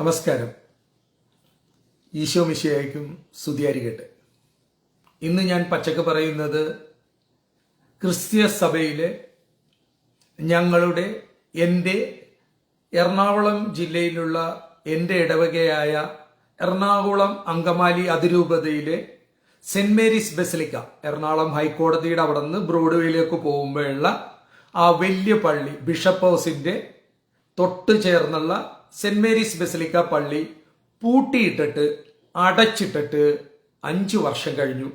നമസ്കാരം. ഈശോ മിശയായിരിക്കും സ്തുതിയായിരിക്കട്ടെ. ഇന്ന് ഞാൻ പച്ചക്ക് പറയുന്നത് ക്രിസ്തീയ സഭയിലെ ഞങ്ങളുടെ എന്റെ എറണാകുളം ജില്ലയിലുള്ള എന്റെ ഇടവകയായ എറണാകുളം അങ്കമാലി അതിരൂപതയിലെ സെന്റ് മേരീസ് ബസിലിക്ക എറണാകുളം ഹൈക്കോടതിയുടെ അവിടെ നിന്ന് ബ്രോഡ്വേയിലേക്ക് പോകുമ്പോഴുള്ള ആ വലിയ പള്ളി ബിഷപ്പ് ഹൗസിന്റെ തൊട്ട് ചേർന്നുള്ള സെന്റ് മേരീസ് ബസിലിക്ക പള്ളി പൂട്ടിയിട്ടിട്ട് അടച്ചിട്ടിട്ട് അഞ്ചു വർഷം കഴിഞ്ഞു.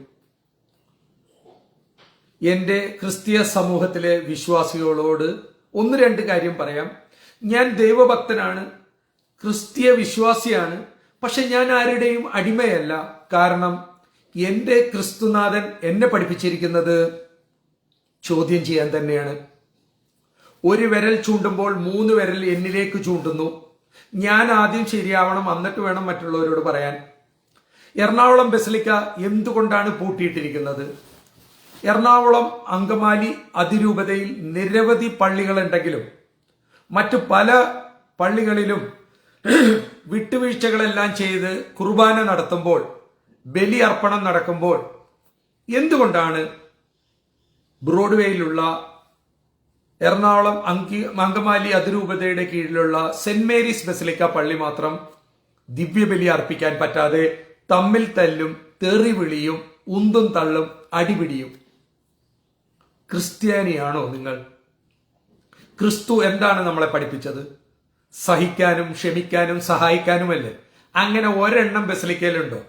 എന്റെ ക്രിസ്തീയ സമൂഹത്തിലെ വിശ്വാസികളോട് ഒന്ന് രണ്ട് കാര്യം പറയാം. ഞാൻ ദൈവഭക്തനാണ് ക്രിസ്തീയ വിശ്വാസിയാണ് പക്ഷെ ഞാൻ ആരുടെയും അടിമയല്ല. കാരണം എന്റെ ക്രിസ്തുനാഥൻ എന്നെ പഠിപ്പിച്ചിരിക്കുന്നത് ചോദ്യം ചെയ്യാൻ തന്നെയാണ്. ഒരു വിരൽ ചൂണ്ടുമ്പോൾ മൂന്ന് വിരൽ എന്നിലേക്ക് ചൂണ്ടുന്നു. ഞാൻ ആദ്യം ശരിയാവണം എന്നിട്ട് വേണം മറ്റുള്ളവരോട് പറയാൻ. എറണാകുളം ബസിലിക്ക എന്തുകൊണ്ടാണ് പൂട്ടിയിട്ടിരിക്കുന്നത്? എറണാകുളം അങ്കമാലി അതിരൂപതയിൽ നിരവധി പള്ളികളുണ്ടെങ്കിലും മറ്റു പല പള്ളികളിലും വിട്ടുവീഴ്ചകളെല്ലാം ചെയ്ത് കുർബാന നടത്തുമ്പോൾ ബലി അർപ്പണം നടക്കുമ്പോൾ എന്തുകൊണ്ടാണ് ബ്രോഡ്വേയിലുള്ള എറണാകുളം അങ്കി അങ്കമാലി അതിരൂപതയുടെ കീഴിലുള്ള സെന്റ് മേരീസ് ബസിലിക്ക പള്ളി മാത്രം ദിവ്യബലി അർപ്പിക്കാൻ പറ്റാതെ തമ്മിൽ തല്ലും തെറിവിളിയും ഉന്തും തള്ളും അടിപിടിയും. ക്രിസ്ത്യാനിയാണോ നിങ്ങൾ? ക്രിസ്തു എന്താണ് നമ്മളെ പഠിപ്പിച്ചത്? സഹിക്കാനും ക്ഷമിക്കാനും സഹായിക്കാനുമല്ലേ? അങ്ങനെ ഒരെണ്ണം ബസിലിക്കയിലുണ്ടോ?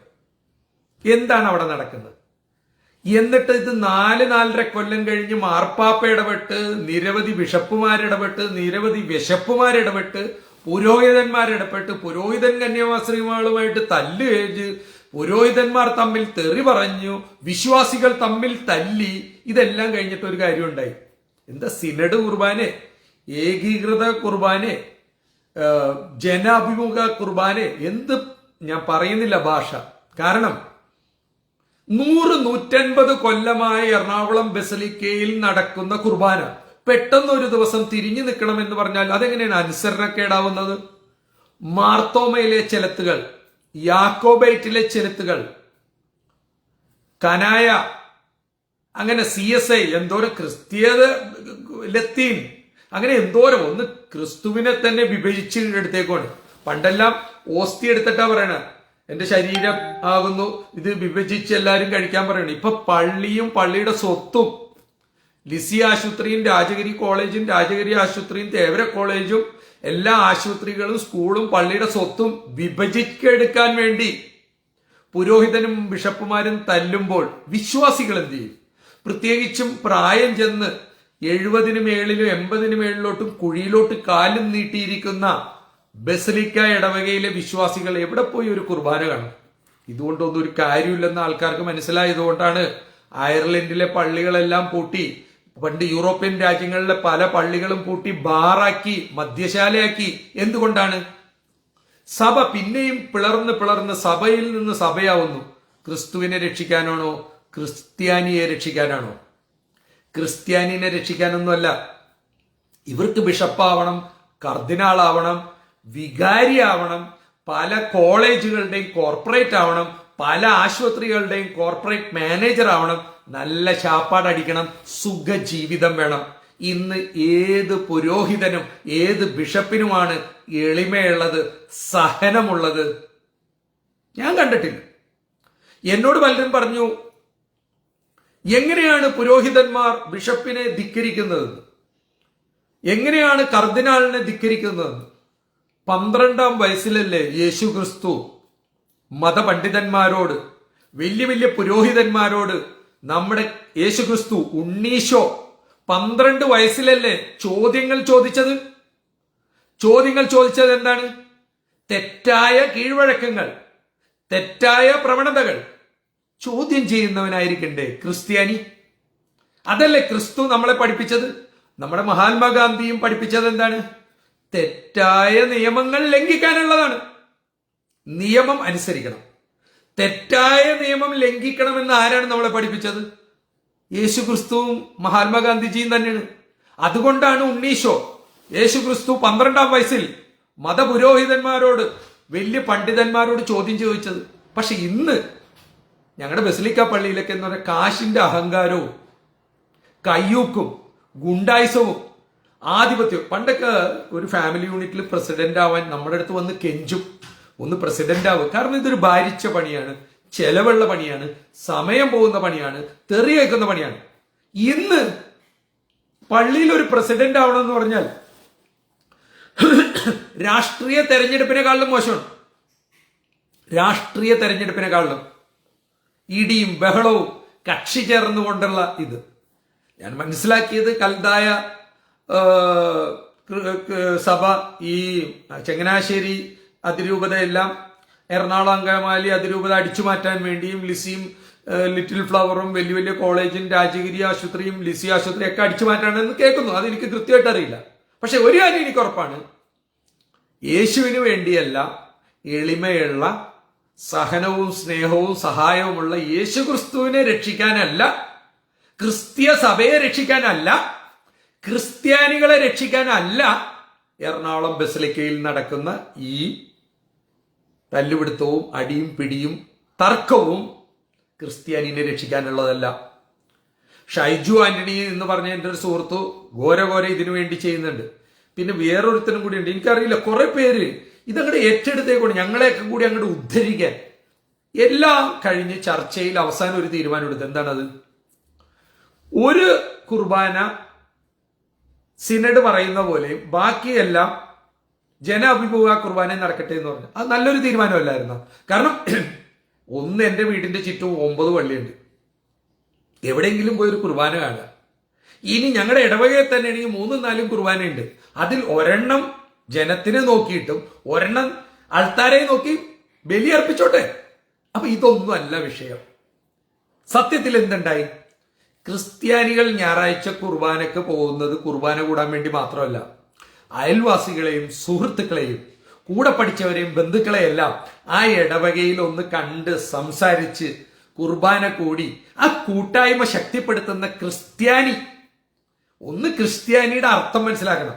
എന്താണ് അവിടെ നടക്കുന്നത്? എന്നിട്ട് ഇത് നാല് നാലര കൊല്ലം കഴിഞ്ഞ് മാർപ്പാപ്പ ഇടപെട്ട് നിരവധി ബിഷപ്പുമാരിടപെട്ട് നിരവധി വിശപ്പുമാരിടപെട്ട് പുരോഹിതന്മാരിടപെട്ട് പുരോഹിതൻ കന്യാസ്ത്രീകളുമായിട്ട് തല്ല് കഴിഞ്ഞ് പുരോഹിതന്മാർ തമ്മിൽ തെറി പറഞ്ഞു വിശ്വാസികൾ തമ്മിൽ തല്ലി ഇതെല്ലാം കഴിഞ്ഞിട്ട് ഒരു കാര്യം ഉണ്ടായി. എന്താ സിനഡ് കുർബാനെ? ഏകീകൃത കുർബാനെ? ജനാഭിമുഖ കുർബാനെ? എന്ത്? ഞാൻ പറയുന്നില്ല ഭാഷ. കാരണം നൂറ് നൂറ്റൻപത് കൊല്ലമായ എറണാകുളം ബസലിക്കയിൽ നടക്കുന്ന കുർബാന. പെട്ടെന്ന് ഒരു ദിവസം തിരിഞ്ഞു നിൽക്കണം എന്ന് പറഞ്ഞാൽ അതെങ്ങനെയാണ് അനുസരണക്കേടാവുന്നത്? മാർത്തോമയിലെ ചെലത്തുകൾ യാക്കോബൈറ്റിലെ ചെലത്തുകൾ കനായ അങ്ങനെ സി എസ് ഐ എന്തോരം ക്രിസ്തീയത ലത്തീൻ അങ്ങനെ എന്തോരം ഒന്ന് ക്രിസ്തുവിനെ തന്നെ വിഭജിച്ച് എടുത്തേക്കാണ് പണ്ടെല്ലാം ഓസ്തി എടുത്തിട്ടാ പറയണ. എന്റെ ശരീരം ആകുന്നു. ഇത് വിഭജിച്ച് എല്ലാവരും കഴിക്കാൻ പറയണം. ഇപ്പൊ പള്ളിയും പള്ളിയുടെ സ്വത്തും ലിസി ആശുപത്രിയും രാജഗിരി കോളേജും രാജഗിരി ആശുപത്രിയും തേവര കോളേജും എല്ലാ ആശുപത്രികളും സ്കൂളും പള്ളിയുടെ സ്വത്തും വിഭജിക്കെടുക്കാൻ വേണ്ടി പുരോഹിതനും ബിഷപ്പുമാരും തല്ലുമ്പോൾ വിശ്വാസികൾ എന്ത് ചെയ്യും? പ്രത്യേകിച്ചും പ്രായം ചെന്ന് എഴുപതിന് മേളിലും എൺപതിന് മേളിലോട്ടും കുഴിയിലോട്ട് കാലും നീട്ടിയിരിക്കുന്ന ബസലിക്ക ഇടവകയിലെ വിശ്വാസികൾ എവിടെ പോയി ഒരു കുർബാന കാണും? ഇതുകൊണ്ടൊന്നും ഒരു കാര്യമില്ലെന്ന് ആൾക്കാർക്ക് മനസ്സിലായതുകൊണ്ടാണ് അയർലൻഡിലെ പള്ളികളെല്ലാം പൂട്ടി പണ്ട് യൂറോപ്യൻ രാജ്യങ്ങളിലെ പല പള്ളികളും പൂട്ടി ബാറാക്കി മദ്യശാലയാക്കി. എന്തുകൊണ്ടാണ്? സഭ പിന്നെയും പിളർന്ന് പിളർന്ന് സഭയിൽ നിന്ന് സഭയാവുന്നു. ക്രിസ്തുവിനെ രക്ഷിക്കാനാണോ? ക്രിസ്ത്യാനിയെ രക്ഷിക്കാനാണോ? ക്രിസ്ത്യാനിനെ രക്ഷിക്കാനൊന്നുമല്ല. ഇവർക്ക് ബിഷപ്പാവണം കർദിനാളാവണം വികാരിയാവണം പല കോളേജുകളുടെയും കോർപ്പറേറ്റ് ആവണം പല ആശുപത്രികളുടെയും കോർപ്പറേറ്റ് മാനേജർ ആവണം നല്ല ശാപ്പാടടിക്കണം സുഖജീവിതം വേണം. ഇന്ന് ഏത് പുരോഹിതനും ഏത് ബിഷപ്പിനുമാണ് എളിമയുള്ളത് സഹനമുള്ളത്? ഞാൻ കണ്ടിട്ടില്ല. എന്നോട് പലരും പറഞ്ഞു എങ്ങനെയാണ് പുരോഹിതന്മാർ ബിഷപ്പിനെ ധിക്കരിക്കുന്നത്? എങ്ങനെയാണ് കർദിനാളിനെ ധിക്കരിക്കുന്നത്? പന്ത്രണ്ടാം വയസ്സിലല്ലേ യേശു ക്രിസ്തു മതപണ്ഡിതന്മാരോട് വലിയ വലിയ പുരോഹിതന്മാരോട് നമ്മുടെ യേശു ക്രിസ്തു ഉണ്ണീശോ പന്ത്രണ്ട് വയസ്സിലല്ലേ ചോദ്യങ്ങൾ ചോദിച്ചത്? ചോദ്യങ്ങൾ ചോദിച്ചത് എന്താണ്? തെറ്റായ കീഴ്വഴക്കങ്ങൾ തെറ്റായ പ്രവണതകൾ. ചോദ്യം ചെയ്യുന്നവനായിരിക്കണ്ടേ ക്രിസ്ത്യാനി? അതല്ലേ ക്രിസ്തു നമ്മളെ പഠിപ്പിച്ചത്? നമ്മുടെ മഹാത്മാഗാന്ധിയും പഠിപ്പിച്ചത് എന്താണ്? തെറ്റായ നിയമങ്ങൾ ലംഘിക്കാനുള്ളതാണ്. നിയമം അനുസരിക്കണം. തെറ്റായ നിയമം ലംഘിക്കണമെന്ന് ആരാണ് നമ്മളെ പഠിപ്പിച്ചത്? യേശു ക്രിസ്തുവും മഹാത്മാഗാന്ധിജിയും തന്നെയാണ്. അതുകൊണ്ടാണ് ഉണ്ണീശോ യേശു ക്രിസ്തു പന്ത്രണ്ടാം വയസ്സിൽ മതപുരോഹിതന്മാരോട് വലിയ പണ്ഡിതന്മാരോട് ചോദ്യം ചോദിച്ചത്. പക്ഷെ ഇന്ന് ഞങ്ങളുടെ ബസിലിക്ക പള്ളിയിലൊക്കെ എന്ന് പറഞ്ഞാൽ കാശിന്റെ അഹങ്കാരവും കയ്യൂക്കും ഗുണ്ടായുസവും ആധിപത്യവും പണ്ടൊക്കെ ഒരു ഫാമിലി യൂണിറ്റിൽ പ്രസിഡന്റ് ആവാൻ നമ്മുടെ അടുത്ത് വന്ന് കെഞ്ചും. ഒന്ന് പ്രസിഡന്റ് ആവുക കാരണം ഇതൊരു ഭാരിച്ച പണിയാണ്. ചെലവുള്ള പണിയാണ്. സമയം പോകുന്ന പണിയാണ്. തെറി കേൾക്കുന്ന പണിയാണ്. ഇന്ന് പള്ളിയിൽ ഒരു പ്രസിഡന്റ് ആവണം എന്ന് പറഞ്ഞാൽ രാഷ്ട്രീയ തെരഞ്ഞെടുപ്പിനെക്കാളിലും മോശമാണ്. രാഷ്ട്രീയ തെരഞ്ഞെടുപ്പിനെക്കാളിലും ഇടിയും ബഹളവും കക്ഷി ചേർന്നുകൊണ്ടുള്ള ഇത്. ഞാൻ മനസ്സിലാക്കിയത് കൽതായ സഭ ഈ ചങ്ങനാശ്ശേരി അതിരൂപതയെല്ലാം എറണാകുളം അങ്കമാലി അതിരൂപത അടിച്ചു മാറ്റാൻ വേണ്ടിയും ലിസിയും ലിറ്റിൽ ഫ്ലവറും വലിയ വലിയ കോളേജും രാജഗിരി ആശുപത്രിയും ലിസി ആശുപത്രിയും ഒക്കെ അടിച്ചു മാറ്റാണെന്ന് കേൾക്കുന്നു. അതെനിക്ക് കൃത്യമായിട്ട് അറിയില്ല. പക്ഷെ ഒരു കാര്യം എനിക്ക് ഉറപ്പാണ്. യേശുവിന് വേണ്ടിയല്ല എളിമയുള്ള സഹനവും സ്നേഹവും സഹായവുമുള്ള യേശു ക്രിസ്തുവിനെ രക്ഷിക്കാനല്ല ക്രിസ്തീയ സഭയെ രക്ഷിക്കാനല്ല ക്രിസ്ത്യാനികളെ രക്ഷിക്കാനല്ല എറണാകുളം ബസലിക്കയിൽ നടക്കുന്ന ഈ തല്ലുപിടുത്തവും അടിയും പിടിയും തർക്കവും ക്രിസ്ത്യാനിനെ രക്ഷിക്കാനുള്ളതല്ല. ഷൈജു ആന്റണി എന്ന് പറഞ്ഞ എന്റെ ഒരു സുഹൃത്തു ഘോരഘോര ഇതിനു വേണ്ടി ചെയ്യുന്നുണ്ട്. പിന്നെ വേറൊരുത്തനും കൂടി ഉണ്ട് എനിക്കറിയില്ല കുറെ പേര് ഇതങ്ങോട്ട് ഏറ്റെടുത്തേക്കൊണ്ട് ഞങ്ങളെയൊക്കെ കൂടി അങ്ങോട്ട് ഉദ്ധരിക്കാൻ. എല്ലാം കഴിഞ്ഞ് ചർച്ചയിൽ അവസാനം ഒരു തീരുമാനം എടുത്തു എന്താണത്? ഒരു കുർബാന സിനഡ് പറയുന്ന പോലെയും ബാക്കിയെല്ലാം ജന അഭിമുഖ കുർബാന നടക്കട്ടെ എന്ന് പറഞ്ഞു. അത് നല്ലൊരു തീരുമാനമല്ലായിരുന്നു? കാരണം ഒന്ന് എന്റെ വീടിന്റെ ചുറ്റും ഒമ്പത് പള്ളിയുണ്ട്. എവിടെയെങ്കിലും പോയി ഒരു കുർബാന കാണുക. ഇനി ഞങ്ങളുടെ ഇടവകയിൽ തന്നെ ആണെങ്കിൽ മൂന്നും നാലും കുർബാനയുണ്ട്. അതിൽ ഒരെണ്ണം ജനത്തിനെ നോക്കിയിട്ടും ഒരെണ്ണം ആൾത്താരെ നോക്കി ബലിയർപ്പിച്ചോട്ടെ. അപ്പൊ ഇതൊന്നും അല്ല വിഷയം. സത്യത്തിൽ എന്തുണ്ടായി? ക്രിസ്ത്യാനികൾ ഞായറാഴ്ച കുർബാനയ്ക്ക് പോകുന്നത് കുർബാന കൂടാൻ വേണ്ടി മാത്രമല്ല അയൽവാസികളെയും സുഹൃത്തുക്കളെയും കൂടെ പഠിച്ചവരെയും ബന്ധുക്കളെയെല്ലാം ആ ഇടവകയിൽ ഒന്ന് കണ്ട് സംസാരിച്ച് കുർബാന കൂടി ആ കൂട്ടായ്മ ശക്തിപ്പെടുത്തുന്ന ക്രിസ്ത്യാനി ഒന്ന് ക്രിസ്ത്യാനിയുടെ അർത്ഥം മനസ്സിലാക്കണം.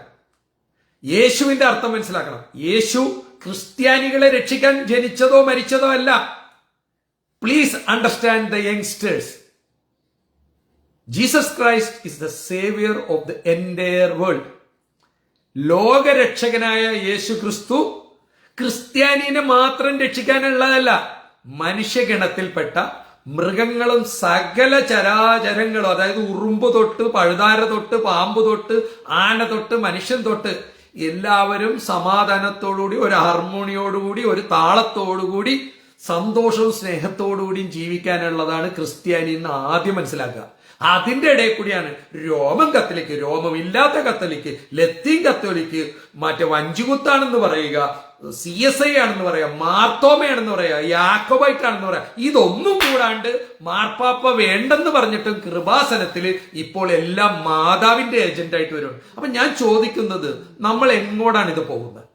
യേശുവിന്റെ അർത്ഥം മനസ്സിലാക്കണം. യേശു ക്രിസ്ത്യാനികളെ രക്ഷിക്കാൻ ജനിച്ചതോ മരിച്ചതോ അല്ല. Please understand the youngsters Jesus Christ is the saviour of the entire world ലോകരക്ഷകനായ യേശു ക്രിസ്തു ക്രിസ്ത്യാനിനെ മാത്രം രക്ഷിക്കാനുള്ളതല്ല മനുഷ്യഗണത്തിൽപ്പെട്ട മൃഗങ്ങളും സകല ചരാചരങ്ങളും അതായത് ഉറുമ്പ് തൊട്ട് പഴുതാര തൊട്ട് പാമ്പ് തൊട്ട് ആന തൊട്ട് മനുഷ്യൻ തൊട്ട് എല്ലാവരും സമാധാനത്തോടുകൂടി ഒരു ഹാർമോണിയോടുകൂടി ഒരു താളത്തോടുകൂടി സന്തോഷവും സ്നേഹത്തോടുകൂടിയും ജീവിക്കാനുള്ളതാണ് ക്രിസ്ത്യാനി എന്ന് ആദ്യം മനസ്സിലാക്കുക. അതിന്റെ ഇടയിൽ കൂടിയാണ് രോമൻ കത്തലിക്ക് രോമമില്ലാത്ത കത്തലിക്ക് ലത്തീൻ കത്തോലിക്ക് മറ്റേ വഞ്ചുകുത്താണെന്ന് പറയുക സി എസ് ഐ ആണെന്ന് പറയാം മാർത്തോമയാണെന്ന് പറയാം യാക്കോബൈറ്റ് ആണെന്ന് പറയാം ഇതൊന്നും കൂടാണ്ട് മാർപ്പാപ്പ വേണ്ടെന്ന് പറഞ്ഞിട്ടും കൃപാസനത്തിൽ ഇപ്പോൾ എല്ലാം മാതാവിന്റെ ഏജന്റ് ആയിട്ട് വരും അപ്പൊ ഞാൻ ചോദിക്കുന്നത് നമ്മൾ എങ്ങോട്ടാണ് ഇത് പോകുന്നത്?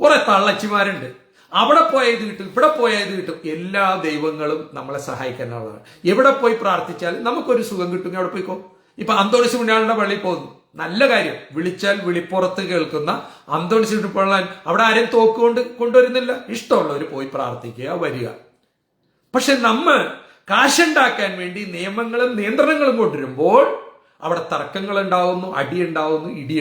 കുറെ തള്ളച്ചിമാരുണ്ട്. അവിടെ പോയത് കിട്ടും ഇവിടെ പോയത് കിട്ടും. എല്ലാ ദൈവങ്ങളും നമ്മളെ സഹായിക്കാനുള്ളതാണ് എവിടെ പോയി പ്രാർത്ഥിച്ചാൽ നമുക്കൊരു സുഖം കിട്ടുമെങ്കിൽ അവിടെ പോയിക്കോ? ഇപ്പൊ അന്തോണിസ് പുണ്യാളുടെ പള്ളിയിൽ പോകുന്നു. നല്ല കാര്യം. വിളിച്ചാൽ വിളിപ്പുറത്ത് കേൾക്കുന്ന അന്തോണിസ് പുണ്യാളൻ അവിടെ ആരെയും തോക്കുകൊണ്ട് കൊണ്ടുവരുന്നില്ല. ഇഷ്ടമുള്ളവർ പോയി പ്രാർത്ഥിക്കുക വരിക. പക്ഷെ നമ്മൾ കാശുണ്ടാക്കാൻ വേണ്ടി നിയമങ്ങളും നിയന്ത്രണങ്ങളും കൊണ്ടുവരുമ്പോൾ അവിടെ തർക്കങ്ങൾ ഉണ്ടാവുന്നു അടി ഉണ്ടാവുന്നു ഇടി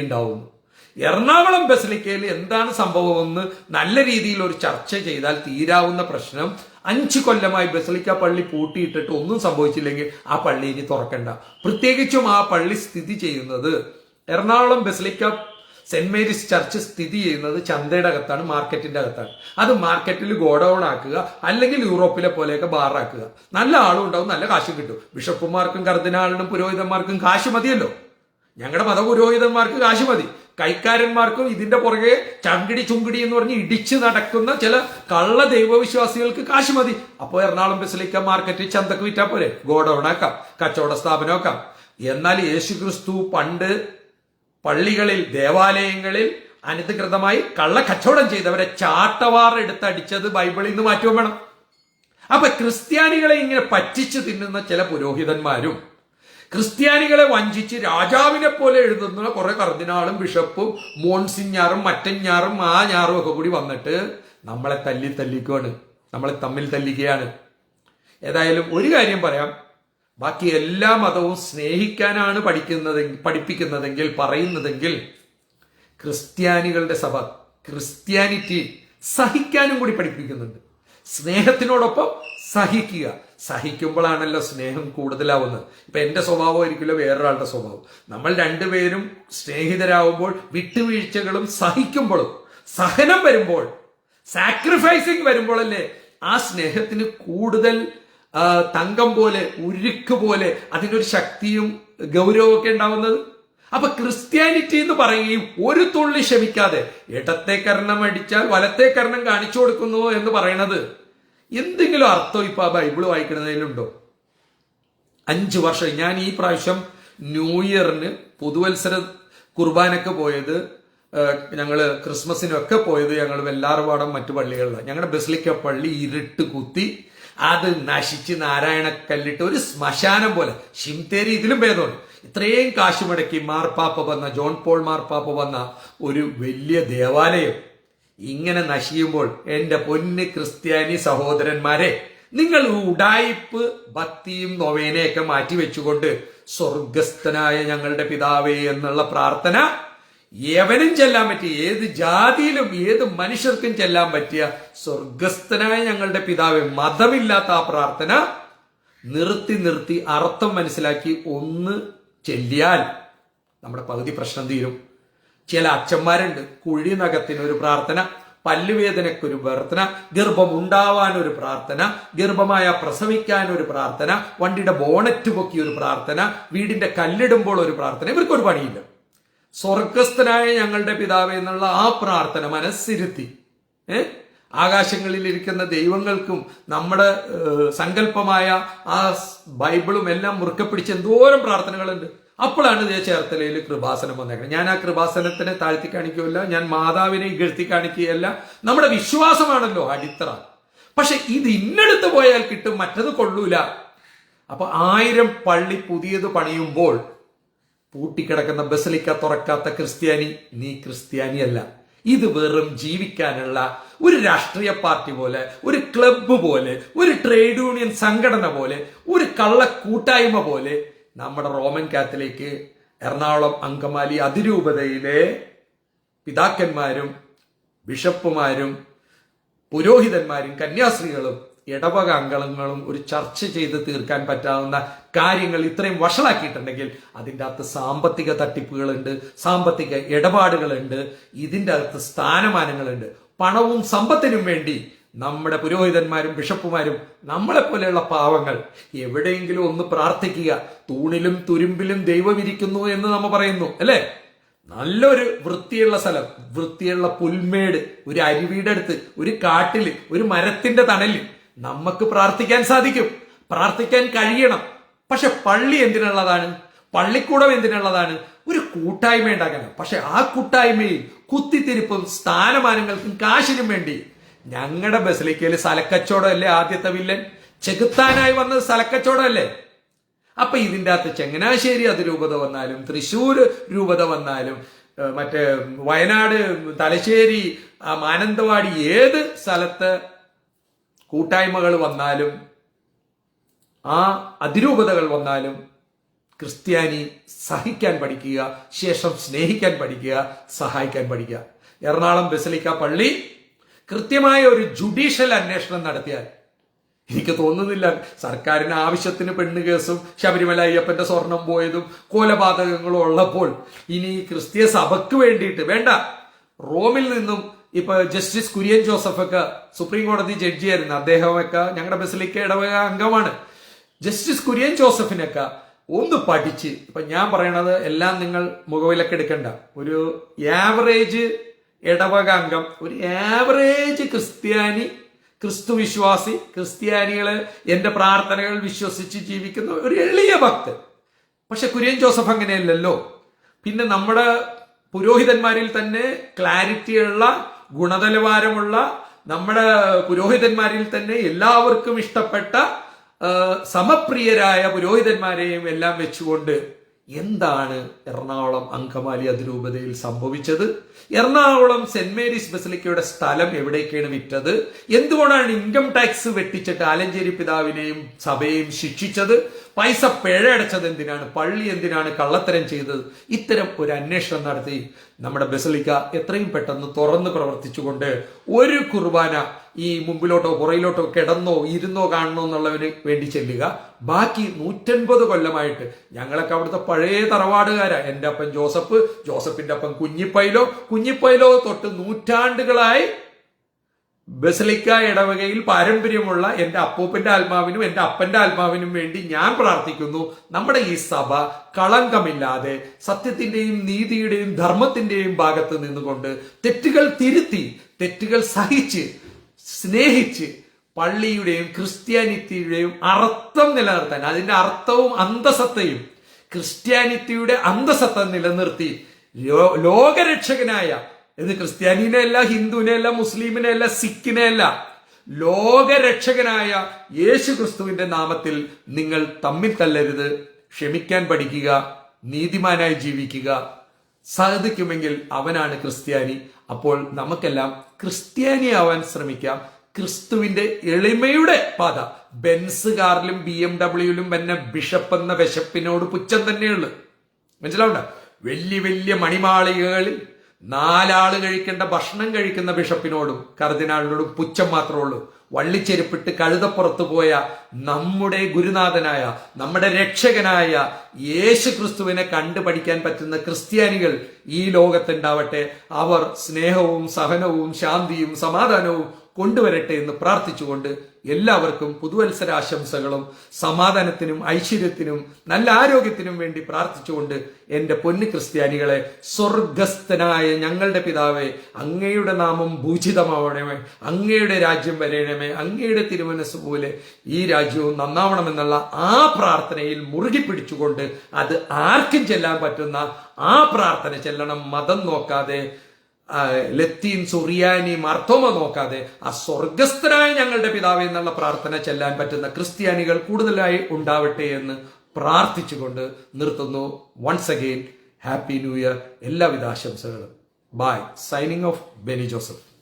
എറണാകുളം ബസലിക്കയിൽ എന്താണ് സംഭവമെന്ന് നല്ല രീതിയിൽ ഒരു ചർച്ച ചെയ്താൽ തീരാവുന്ന പ്രശ്നം. അഞ്ച് കൊല്ലമായി ബസലിക്ക പള്ളി പൂട്ടിയിട്ടിട്ട് ഒന്നും സംഭവിച്ചില്ലെങ്കിൽ ആ പള്ളി ഇനി തുറക്കണ്ട. പ്രത്യേകിച്ചും ആ പള്ളി സ്ഥിതി ചെയ്യുന്നത് Ernakulam basilica saint Mary's church സ്ഥിതി ചെയ്യുന്നത് ചന്തയുടെ അകത്താണ് മാർക്കറ്റിന്റെ അകത്താണ്. അത് മാർക്കറ്റിൽ ഗോഡൌൺ ആക്കുക അല്ലെങ്കിൽ യൂറോപ്പിലെ പോലെയൊക്കെ ബാറാക്കുക നല്ല ആളും ഉണ്ടാവും നല്ല കാശ് കിട്ടും. ബിഷപ്പുമാർക്കും കർദിനാളിനും പുരോഹിതന്മാർക്കും കാശ് മതിയല്ലോ. ഞങ്ങളുടെ മതപുരോഹിതന്മാർക്ക് കാശ് മതി. കൈക്കാരന്മാർക്കും ഇതിന്റെ പുറകെ ചങ്കിടി ചുങ്കിടി എന്ന് പറഞ്ഞ് ഇടിച്ചു നടക്കുന്ന ചില കള്ള ദൈവവിശ്വാസികൾക്ക് കാശ് മതി. അപ്പോൾ എറണാകുളം ബസിലിക്ക മാർക്കറ്റ് ചന്തക്ക് വിറ്റാ പോരെ? ഗോഡൌണാക്കാം കച്ചവട സ്ഥാപനമാക്കാം എന്നാൽ യേശു ക്രിസ്തു പണ്ട് പള്ളികളിൽ ദേവാലയങ്ങളിൽ അനധികൃതമായി കള്ള കച്ചവടം ചെയ്തവരെ ചാട്ടവാർ എടുത്തടിച്ചത് ബൈബിളിൽ നിന്ന് മാറ്റുവാൻ വേണം. അപ്പൊ ക്രിസ്ത്യാനികളെ ഇങ്ങനെ പറ്റിച്ചു തിന്നുന്ന ചില പുരോഹിതന്മാരും ക്രിസ്ത്യാനികളെ വഞ്ചിച്ച് രാജാവിനെ പോലെ എഴുതുന്ന കുറെ കർദിനാളും ബിഷപ്പും മോൺസിഞ്ഞാറും മറ്റഞ്ഞാറും ആ ഞാറും ഒക്കെ കൂടി വന്നിട്ട് നമ്മളെ തല്ലി തല്ലിക്കുവാണ്. നമ്മളെ തമ്മിൽ തല്ലിക്കുകയാണ്. ഏതായാലും ഒരു കാര്യം പറയാം. ബാക്കി എല്ലാ മതവും സ്നേഹിക്കാനാണ് പഠിക്കുന്നത് പഠിപ്പിക്കുന്നതെങ്കിൽ പറയുന്നതെങ്കിൽ ക്രിസ്ത്യാനികളുടെ സഭ ക്രിസ്ത്യാനിറ്റി സഹിക്കാനും കൂടി പഠിപ്പിക്കുന്നുണ്ട്. സ്നേഹത്തിനോടൊപ്പം സഹിക്കുക. സഹിക്കുമ്പോഴാണല്ലോ സ്നേഹം കൂടുതലാവുന്നത്. ഇപ്പൊ എന്റെ സ്വഭാവം ആയിരിക്കില്ല വേറൊരാളുടെ സ്വഭാവം. നമ്മൾ രണ്ടുപേരും സ്നേഹിതരാകുമ്പോൾ വിട്ടുവീഴ്ചകളും സഹിക്കുമ്പോഴും സഹനം വരുമ്പോൾ സാക്രിഫൈസിങ് വരുമ്പോഴല്ലേ ആ സ്നേഹത്തിന് കൂടുതൽ തങ്കം പോലെ ഉരുക്ക് പോലെ അതിനൊരു ശക്തിയും ഗൗരവമൊക്കെ ഉണ്ടാവുന്നത്? അപ്പൊ ക്രിസ്ത്യാനിറ്റി എന്ന് പറയുകയും ഒരു തുള്ളി ക്ഷമിക്കാതെ ഇടത്തെ കർണം അടിച്ചാൽ വലത്തെ കർണം കാണിച്ചു കൊടുക്കുന്നു എന്ന് പറയണത് എന്തെങ്കിലും അർത്ഥം ഇപ്പൊ ആ ബൈബിൾ വായിക്കുന്നതിലുണ്ടോ? അഞ്ചു വർഷം. ഞാൻ ഈ പ്രാവശ്യം ന്യൂ ഇയറിന് പുതുവത്സര കുർബാനക്ക് പോയത് ഞങ്ങൾ ക്രിസ്മസിനൊക്കെ പോയത് ഞങ്ങൾ വെല്ലാർപാടം മറ്റു പള്ളികളിലാണ് ഞങ്ങളുടെ ബസിലിക്ക പള്ളി ഇരുട്ട് കുത്തി അത് നശിച്ച് നാരായണക്കല്ലിട്ട് ഒരു ശ്മശാനം പോലെ ശിംതേരി ഇതിലും ഭേദമുണ്ട്. ഇത്രയും കാശ് മുടക്കി മാർപ്പാപ്പ വന്ന ജോൺ പോൾ മാർപ്പാപ്പ വന്ന ഒരു വലിയ ദേവാലയം. ഇങ്ങനെ നശിയുമ്പോൾ എന്റെ പൊന്ന് ക്രിസ്ത്യാനി സഹോദരന്മാരെ നിങ്ങൾ ഉടായിപ്പ് ഭക്തിയും നൊവേനയൊക്കെ മാറ്റി വെച്ചുകൊണ്ട് സ്വർഗസ്ഥനായ ഞങ്ങളുടെ പിതാവേ എന്നുള്ള പ്രാർത്ഥന എവനും ചെല്ലാൻ പറ്റിയ ഏത് ജാതിയിലും ഏത് മനുഷ്യർക്കും ചെല്ലാൻ പറ്റിയ സ്വർഗസ്ഥനായ ഞങ്ങളുടെ പിതാവേ മതമില്ലാത്ത ആ പ്രാർത്ഥന നിർത്തി നിർത്തി അർത്ഥം മനസ്സിലാക്കി ഒന്ന് ചെല്ലിയാൽ നമ്മുടെ പകുതി പ്രശ്നം തീരും. ചില അച്ഛന്മാരുണ്ട്. കുഴി ഒരു പ്രാർത്ഥന പല്ലുവേദനയ്ക്കൊരു പ്രാർത്ഥന ഗർഭം ഉണ്ടാവാൻ ഒരു പ്രാർത്ഥന ഗർഭമായ പ്രസവിക്കാൻ ഒരു പ്രാർത്ഥന വണ്ടിയുടെ ബോണറ്റ് പൊക്കി ഒരു പ്രാർത്ഥന വീടിന്റെ കല്ലിടുമ്പോൾ ഒരു പ്രാർത്ഥന. ഇവർക്കൊരു പണിയില്ല. സ്വർഗസ്ഥനായ ഞങ്ങളുടെ പിതാവ് എന്നുള്ള ആ പ്രാർത്ഥന മനസ്സിരുത്തി. ഏ? ആകാശങ്ങളിൽ ഇരിക്കുന്ന ദൈവങ്ങൾക്കും നമ്മുടെ സങ്കല്പമായ ആ ബൈബിളും എല്ലാം മുറുക്കെ പിടിച്ച് എന്തോരം പ്രാർത്ഥനകളുണ്ട്. അപ്പോഴാണ് ദേ ചേർത്തലയിൽ കൃപാസനം വന്നേക്കുന്നത് ഞാൻ ആ കൃപാസനത്തിനെ താഴ്ത്തി കാണിക്കുകയല്ല ഞാൻ മാതാവിനെ ഇകഴ്ത്തി കാണിക്കുകയല്ല. നമ്മുടെ വിശ്വാസമാണല്ലോ അടിത്തറ. പക്ഷെ ഇത് ഇന്നെടുത്ത് പോയാൽ കിട്ടും മറ്റത് കൊള്ളൂല. അപ്പൊ ആയിരം പള്ളി പുതിയത് പണിയുമ്പോൾ പൂട്ടിക്കിടക്കുന്ന ബസലിക്ക തുറക്കാത്ത ക്രിസ്ത്യാനി നീ ക്രിസ്ത്യാനിയല്ല. ഇത് വെറും ജീവിക്കാനുള്ള ഒരു രാഷ്ട്രീയ പാർട്ടി പോലെ ഒരു ക്ലബ്ബ് പോലെ ഒരു ട്രേഡ് യൂണിയൻ സംഘടന പോലെ ഒരു കള്ള കൂട്ടായ്മ പോലെ നമ്മുടെ റോമൻ കാത്തലിക്ക് എറണാകുളം അങ്കമാലി അതിരൂപതയിലെ പിതാക്കന്മാരും ബിഷപ്പുമാരും പുരോഹിതന്മാരും കന്യാസ്ത്രീകളും ഇടവക അംഗങ്ങളും ഒരു ചർച്ച ചെയ്ത് തീർക്കാൻ പറ്റാവുന്ന കാര്യങ്ങൾ ഇത്രയും വഷളാക്കിയിട്ടുണ്ടെങ്കിൽ അതിന്റെ അകത്ത് സാമ്പത്തിക തട്ടിപ്പുകളുണ്ട് സാമ്പത്തിക ഇടപാടുകളുണ്ട് ഇതിന്റെ അകത്ത് സ്ഥാനമാനങ്ങളുണ്ട്. പണവും സമ്പത്തിനും വേണ്ടി നമ്മുടെ പുരോഹിതന്മാരും ബിഷപ്പുമാരും നമ്മളെപ്പോലെയുള്ള പാവങ്ങൾ എവിടെയെങ്കിലും ഒന്ന് പ്രാർത്ഥിക്കുക. തൂണിലും തുരുമ്പിലും ദൈവം ഇരിക്കുന്നു എന്ന് നമ്മ പറയുന്നു അല്ലേ? നല്ലൊരു വൃത്തിയുള്ള സ്ഥലം വൃത്തിയുള്ള പുൽമേട് ഒരു അരുവിയുടെ അടുത്ത് ഒരു കാട്ടിൽ ഒരു മരത്തിന്റെ തണലിൽ നമുക്ക് പ്രാർത്ഥിക്കാൻ സാധിക്കും. പ്രാർത്ഥിക്കാൻ കഴിയണം. പക്ഷെ പള്ളി എന്തിനുള്ളതാണ്? പള്ളിക്കൂടം എന്തിനുള്ളതാണ്? ഒരു കൂട്ടായ്മ ഉണ്ടാക്കണം പക്ഷെ ആ കൂട്ടായ്മയിൽ കുത്തിത്തിരിപ്പും സ്ഥാനമാനങ്ങൾക്കും കാശിനും വേണ്ടി ഞങ്ങളുടെ ബസിലിക്കയിൽ സ്ഥലക്കച്ചവടം അല്ലേ ആദ്യത്തെ വില്ലൻ? ചെകുത്താനായി വന്നത് സ്ഥലക്കച്ചവടം അല്ലേ അപ്പൊ ഇതിന്റെ അകത്ത് ചങ്ങനാശ്ശേരി അതിരൂപത വന്നാലും തൃശ്ശൂർ രൂപത വന്നാലും മറ്റേ വയനാട് തലശ്ശേരി മാനന്തവാടി ഏത് സ്ഥലത്ത് കൂട്ടായ്മകൾ വന്നാലും ആ അതിരൂപതകൾ വന്നാലും ക്രിസ്ത്യാനി സഹിക്കാൻ പഠിക്കുക ശേഷം സ്നേഹിക്കാൻ പഠിക്കുക സഹായിക്കാൻ പഠിക്കുക. എറണാകുളം ബസലിക്ക പള്ളി കൃത്യമായ ഒരു ജുഡീഷ്യൽ അന്വേഷണം നടത്തിയാൽ എനിക്ക് തോന്നുന്നില്ല സർക്കാരിന് ആവശ്യത്തിന് പെണ്ണ് കേസും ശബരിമല അയ്യപ്പന്റെ സ്വർണം പോയതും കൊലപാതകങ്ങളും ഉള്ളപ്പോൾ ഇനി ക്രിസ്തീയ സഭയ്ക്ക് വേണ്ടിയിട്ട് വേണ്ട. റോമിൽ നിന്നും ഇപ്പൊ ജസ്റ്റിസ് കുര്യൻ ജോസഫ് ഒക്കെ സുപ്രീം കോടതി ജഡ്ജിയായിരുന്നു അദ്ദേഹമൊക്കെ ഞങ്ങളുടെ ബസിലിക്ക ഇടവക അംഗമാണ്. ജസ്റ്റിസ് കുര്യൻ ജോസഫിനൊക്കെ ഒന്ന് പഠിച്ച് ഇപ്പൊ ഞാൻ പറയണത് എല്ലാം നിങ്ങൾ മുഖവിലക്കെടുക്കണ്ട. ഒരു ആവറേജ് ഇടവക അംഗം ഒരു ആവറേജ് ക്രിസ്ത്യാനി ക്രിസ്തു വിശ്വാസി ക്രിസ്ത്യാനികൾ എന്റെ പ്രാർത്ഥനകൾ വിശ്വസിച്ച് ജീവിക്കുന്ന ഒരു എളിയ ഭക്തൻ. പക്ഷെ കുര്യൻ ജോസഫ് അങ്ങനെയല്ലല്ലോ. പിന്നെ നമ്മുടെ പുരോഹിതന്മാരിൽ തന്നെ ക്ലാരിറ്റിയുള്ള ഗുണനിലവാരമുള്ള നമ്മുടെ പുരോഹിതന്മാരിൽ തന്നെ എല്ലാവർക്കും ഇഷ്ടപ്പെട്ട സമപ്രിയരായ പുരോഹിതന്മാരെയും എല്ലാം വെച്ചുകൊണ്ട് എന്താണ് എറണാകുളം അങ്കമാലി അതിരൂപതയിൽ സംഭവിച്ചത്? എറണാകുളം സെന്റ് മേരീസ് ബസിലിക്കയുടെ സ്ഥലം എവിടേക്കാണ് വിറ്റത്? എന്തുകൊണ്ടാണ് ഇൻകം ടാക്സ് വെട്ടിച്ചിട്ട് ആലഞ്ചേരി പിതാവിനെയും സഭയെയും ശിക്ഷിച്ചത്? പൈസ പിഴ അടച്ചത് എന്തിനാണ്? പള്ളി എന്തിനാണ് കള്ളത്തരം ചെയ്തത്? ഇത്തരം ഒരു അന്വേഷണം നടത്തി നമ്മുടെ ബസിലിക്ക എത്രയും പെട്ടെന്ന് തുറന്ന് പ്രവർത്തിച്ചുകൊണ്ട് ഒരു കുർബാന ഈ മുമ്പിലോട്ടോ പുറയിലോട്ടോ കിടന്നോ ഇരുന്നോ കാണണോ എന്നുള്ളവന് വേണ്ടി ചെല്ലുക. ബാക്കി നൂറ്റൻപത് കൊല്ലമായിട്ട് ഞങ്ങളൊക്കെ അവിടുത്തെ പഴയ തറവാടുകാരാ. എന്റെ അപ്പൻ ജോസഫ് ജോസഫിന്റെ അപ്പൻ കുഞ്ഞിപ്പൈലോ. കുഞ്ഞിപ്പൈലോ തൊട്ട് നൂറ്റാണ്ടുകളായി ബസലിക്ക ഇടവകയിൽ പാരമ്പര്യമുള്ള എന്റെ അപ്പൂപ്പന്റെ ആത്മാവിനും എന്റെ അപ്പന്റെ ആത്മാവിനും വേണ്ടി ഞാൻ പ്രാർത്ഥിക്കുന്നു. നമ്മുടെ ഈ സഭ കളങ്കമില്ലാതെ സത്യത്തിന്റെയും നീതിയുടെയും ധർമ്മത്തിന്റെയും ഭാഗത്ത് നിന്നുകൊണ്ട് തെറ്റുകൾ തിരുത്തി തെറ്റുകൾ സഹിച്ച് സ്നേഹിച്ച് പള്ളിയുടെയും ക്രിസ്ത്യാനിറ്റിയുടെയും അർത്ഥം നിലനിർത്താൻ അതിന്റെ അർത്ഥവും അന്തസത്തയും ക്രിസ്ത്യാനിറ്റിയുടെ അന്തസത്ത നിലനിർത്തി ലോകരക്ഷകനായ ഇത് ക്രിസ്ത്യാനിനെ അല്ല ഹിന്ദുവിനെ അല്ല മുസ്ലിമിനെ അല്ല സിഖിനെ അല്ല ലോകരക്ഷകനായ യേശു ക്രിസ്തുവിന്റെ നാമത്തിൽ നിങ്ങൾ തമ്മിൽ തല്ലരുത് ക്ഷമിക്കാൻ പഠിക്കുക നീതിമാനായി ജീവിക്കുക. സാധിക്കുമെങ്കിൽ അവനാണ് ക്രിസ്ത്യാനി. അപ്പോൾ നമുക്കെല്ലാം ക്രിസ്ത്യാനിയാവാൻ ശ്രമിക്കാം. ക്രിസ്തുവിന്റെ എളിമയുടെ പാത. ബെൻസ് കാറിലും ബി എം ഡബ്ല്യൂലും പിന്നെ ബിഷപ്പ് എന്ന വിശപ്പിനോട് പുച്ഛം തന്നെയുള്ളു. മനസ്സിലാവണ്ട? വലിയ വലിയ മണിമാളികകളിൽ നാലാൾ കഴിക്കേണ്ട ഭക്ഷണം കഴിക്കുന്ന ബിഷപ്പിനോടും കർദിനാളിനോടും പുച്ഛം മാത്രമേ ഉള്ളൂ. വള്ളിച്ചെരുപ്പിട്ട് കഴുതപ്പുറത്ത് പോയ നമ്മുടെ ഗുരുനാഥനായ നമ്മുടെ രക്ഷകനായ യേശു ക്രിസ്തുവിനെ കണ്ടുപഠിക്കാൻ പറ്റുന്ന ക്രിസ്ത്യാനികൾ ഈ ലോകത്തുണ്ടാവട്ടെ. അവർ സ്നേഹവും സഹനവും ശാന്തിയും സമാധാനവും കൊണ്ടുവരട്ടെ എന്ന് പ്രാർത്ഥിച്ചുകൊണ്ട് എല്ലാവർക്കും പുതുവത്സരാശംസകളും സമാധാനത്തിനും ഐശ്വര്യത്തിനും നല്ല ആരോഗ്യത്തിനും വേണ്ടി പ്രാർത്ഥിച്ചുകൊണ്ട് എന്റെ പൊന്നു ക്രിസ്ത്യാനികളെ സ്വർഗസ്ഥനായ ഞങ്ങളുടെ പിതാവേ അങ്ങയുടെ നാമം ഭൂജിതമാവണമേ അങ്ങയുടെ രാജ്യം വരയണമേ അങ്ങയുടെ തിരുമനസ് പോലെ ഈ രാജ്യവും നന്നാവണമെന്നുള്ള ആ പ്രാർത്ഥനയിൽ മുറുകി പിടിച്ചുകൊണ്ട് അത് ആർക്കും ചെല്ലാൻ പറ്റുന്ന ആ പ്രാർത്ഥന ചെല്ലണം മതം നോക്കാതെ ലത്തീൻ സുറിയാനി മർത്തോമ നോക്കാതെ ആ സ്വർഗസ്ഥനായ ഞങ്ങളുടെ പിതാവ് എന്നുള്ള പ്രാർത്ഥന ചെല്ലാൻ പറ്റുന്ന ക്രിസ്ത്യാനികൾ കൂടുതലായി ഉണ്ടാവട്ടെ എന്ന് പ്രാർത്ഥിച്ചുകൊണ്ട് നിർത്തുന്നു. Once again happy new year എല്ലാവിധ ആശംസകളും. Bye signing off Beni Joseph